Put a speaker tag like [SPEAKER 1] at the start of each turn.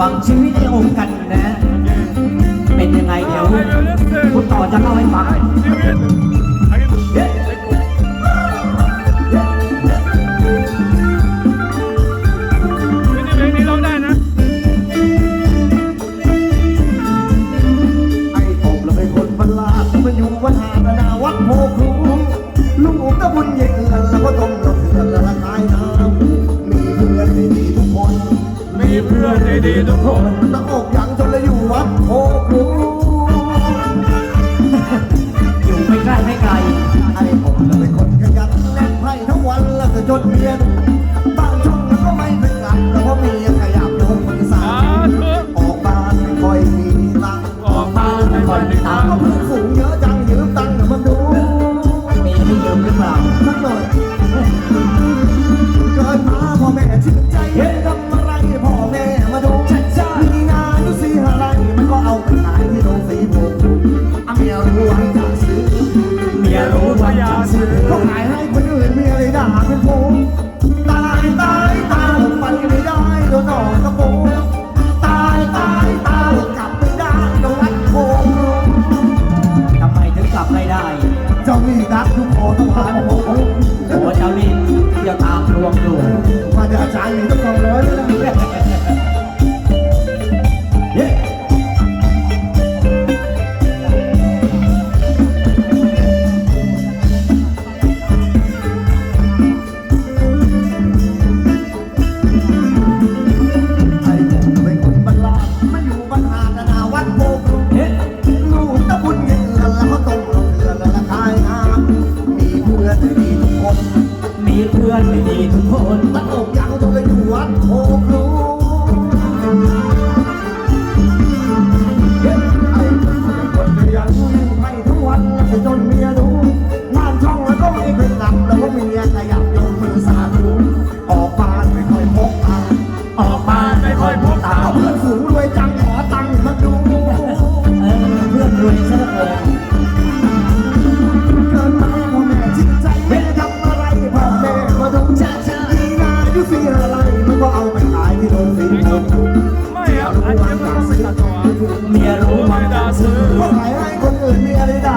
[SPEAKER 1] ฟังชีวิตในองค์กันนะ
[SPEAKER 2] ทุกคน
[SPEAKER 3] ต้อ
[SPEAKER 2] งอกยังจนเลยอยู่วัดโคกรู
[SPEAKER 1] อยู่ไม่ใกล้ไม่ไกล
[SPEAKER 2] ไอ้ผมเป็นคนขยันเล่นไพ่ทั้งวันแล้วจะจน
[SPEAKER 1] เมี
[SPEAKER 2] ย เมียรู้ว่าจะซื้อ
[SPEAKER 1] เมียรู้ว่าจะซื้อ
[SPEAKER 2] เขาขายให้คนอื่นเมียเลยด่าเป็นผมตายตายตายไปไม่ได้โดนหลอกกระโปงตายตายตายกลับไม่ได้ต้องรักโคง
[SPEAKER 1] ทำไมถึงกลับไม่ได้
[SPEAKER 2] เจ้านี่รักทุกคนทุกพันผม
[SPEAKER 1] หัวเจ้านี่เที่ยวตามรวงอยู่
[SPEAKER 2] มาเดือดใจองกคนเลย คน
[SPEAKER 1] มีเพื่อนมีทุกคน
[SPEAKER 2] ตลกอย่างเขาจะเลยหัวโคกรู้ ไม่ด่าซื้อคนไห
[SPEAKER 3] น
[SPEAKER 2] ให้คนอื่นมีอะไรด่า